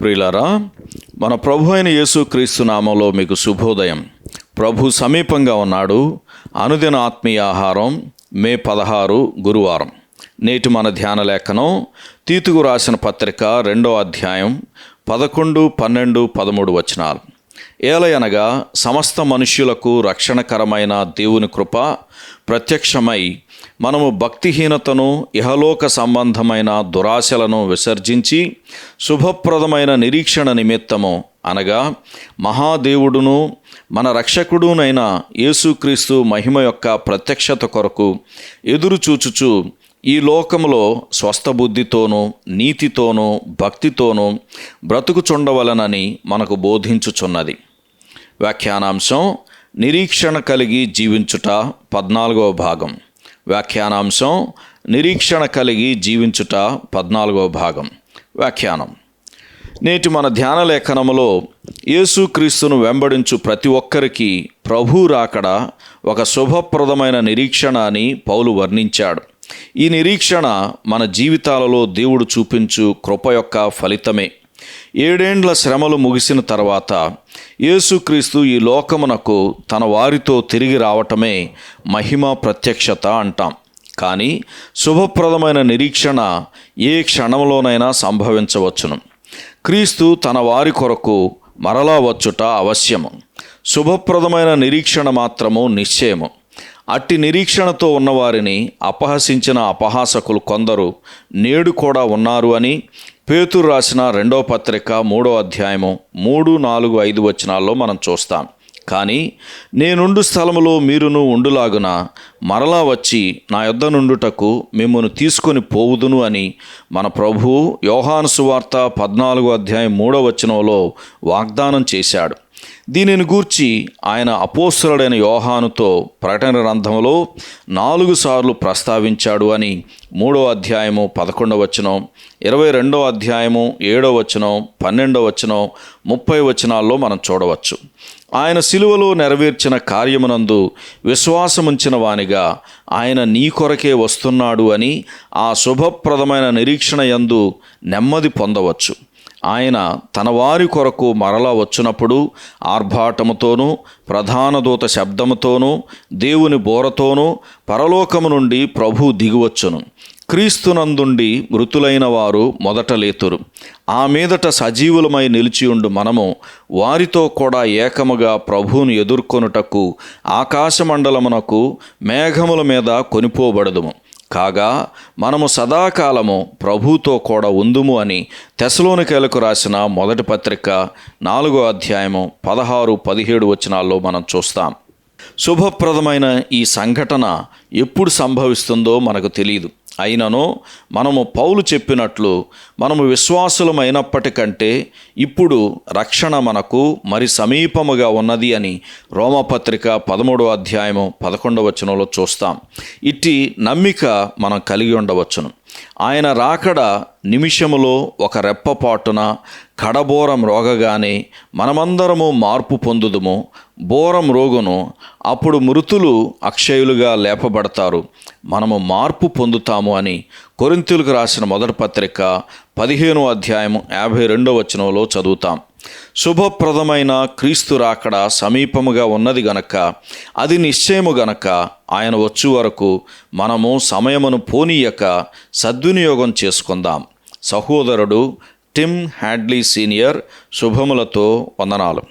ప్రియులారా మన ప్రభు అయిన యేసుక్రీస్తు నామంలో మీకు శుభోదయం. ప్రభు సమీపంగా ఉన్నాడు. అనుదిన ఆత్మీయ ఆహారం మే పదహారు గురువారం. నేటి మన ధ్యాన లేఖనం తీతుకు రాసిన పత్రిక రెండో అధ్యాయం పదకొండు పన్నెండు పదమూడు వచనాలు. ఏలయనగా సమస్త మనుష్యులకు రక్షణకరమైన దేవుని కృప ప్రత్యక్షమై మనము భక్తిహీనతను ఇహలోక సంబంధమైన దురాశలను విసర్జించి శుభప్రదమైన నిరీక్షణ నిమిత్తము అనగా మహాదేవుడును మన రక్షకుడునైన యేసుక్రీస్తు మహిమ యొక్క ప్రత్యక్షత కొరకు ఎదురు చూచుచు ఈ లోకములో స్వస్థ బుద్ధితోనూ నీతితోనూ భక్తితోనూ బ్రతుకుచుండవలనని మనకు బోధించుచున్నది. వ్యాఖ్యానాంశం నిరీక్షణ కలిగి జీవించుట పద్నాలుగవ భాగం. వ్యాఖ్యానాంశం నిరీక్షణ కలిగి జీవించుట పద్నాలుగవ భాగం. వ్యాఖ్యానం. నేటి మన ధ్యాన లేఖనములో యేసుక్రీస్తును వెంబడించు ప్రతి ఒక్కరికి ప్రభు రాకడ ఒక శుభప్రదమైన నిరీక్షణ అని పౌలు వర్ణించాడు. ఈ నిరీక్షణ మన జీవితాలలో దేవుడు చూపించు కృప యొక్క ఫలితమే. ఏడేండ్ల శ్రమలు ముగిసిన తర్వాత యేసుక్రీస్తు ఈ లోకమునకు తన వారితో తిరిగి రావటమే మహిమ ప్రత్యక్షత అంటాం. కానీ శుభప్రదమైన నిరీక్షణ ఏ క్షణంలోనైనా సంభవించవచ్చును. క్రీస్తు తన వారి కొరకు మరలా వచ్చుట అవశ్యము. శుభప్రదమైన నిరీక్షణ మాత్రము నిశ్చయము. అట్టి నిరీక్షణతో ఉన్నవారిని అపహసించిన అపహాసకులు కొందరు నేడు కూడా ఉన్నారు అని పేతురు రాసిన రెండో పత్రిక మూడో అధ్యాయము మూడు నాలుగు ఐదు వచనాల్లో మనం చూస్తాం. కానీ నేనుండు స్థలములో మీరును ఉండులాగున మరలా వచ్చి నా యొద్ద నుండుటకు మిమ్మల్ని తీసుకొని పోవుదును అని మన ప్రభు యోహాను సువార్త పద్నాలుగో అధ్యాయం మూడో వచనంలో వాగ్దానం చేశాడు. దీనిని గూర్చి ఆయన అపోస్తులుడైన యోహానుతో ప్రకటన గ్రంథంలో నాలుగు సార్లు ప్రస్తావించాడు అని మూడో అధ్యాయము పదకొండవ వచనం ఇరవై రెండో అధ్యాయము ఏడో వచనం పన్నెండో వచనం ముప్పై వచనాల్లో మనం చూడవచ్చు. ఆయన సిలువలో నెరవేర్చిన కార్యమునందు విశ్వాసముంచిన వానిగా ఆయన నీ కొరకే వస్తున్నాడు అని ఆ శుభప్రదమైన నిరీక్షణ యందు నెమ్మది పొందవచ్చు. ఆయన తన వారి కొరకు మరలా వచ్చినప్పుడు ఆర్భాటముతోనూ ప్రధాన దూత శబ్దముతోనూ దేవుని బోరతోనూ పరలోకము నుండి ప్రభు దిగువచ్చును. క్రీస్తునందుండి మృతులైన వారు మొదట లేతురు. ఆ మీదట సజీవులమై నిలిచియుండు మనము వారితో కూడా ఏకముగా ప్రభువును ఎదుర్కొనుటకు ఆకాశమండలమునకు మేఘముల మీద కొనిపోబడదుము. కాగా మనము సదాకాలము ప్రభుతో కూడా ఉందుము అని తెసలోనికేలకు రాసిన మొదటి పత్రిక నాలుగో అధ్యాయము పదహారు పదిహేడు వచనాల్లో మనం చూస్తాం. శుభప్రదమైన ఈ సంఘటన ఎప్పుడు సంభవిస్తుందో మనకు తెలియదు అయినను మనము పౌలు చెప్పినట్లు మనము విశ్వాసులమైనప్పటికంటే ఇప్పుడు రక్షణ మనకు మరి సమీపముగా ఉన్నది అని రోమపత్రిక పదమూడవ అధ్యాయము పదకొండవచనంలో చూస్తాం. ఇట్టి నమ్మిక మనం కలిగి ఉండవచ్చును. ఆయన రాకడ నిమిషములో ఒక రెప్పపాటున కడబోరం రోగగానే మనమందరము మార్పు పొందుదుము బోరం రోగును. అప్పుడు మృతులు అక్షయులుగా లేపబడతారు. మనము మార్పు పొందుతాము అని కొరింతులకు రాసిన మొదటి పత్రిక పదిహేను అధ్యాయం యాభై రెండో వచనంలో చదువుతాం. శుభప్రదమైన క్రీస్తు రాకడ సమీపముగా ఉన్నది గనక అది నిశ్చయము గనక ఆయన వచ్చు వరకు మనము సమయమును పోనీయక సద్వినియోగం చేసుకుందాం. సహోదరుడు టిమ్ హ్యాడ్లీ సీనియర్ శుభములతో వందనాలు.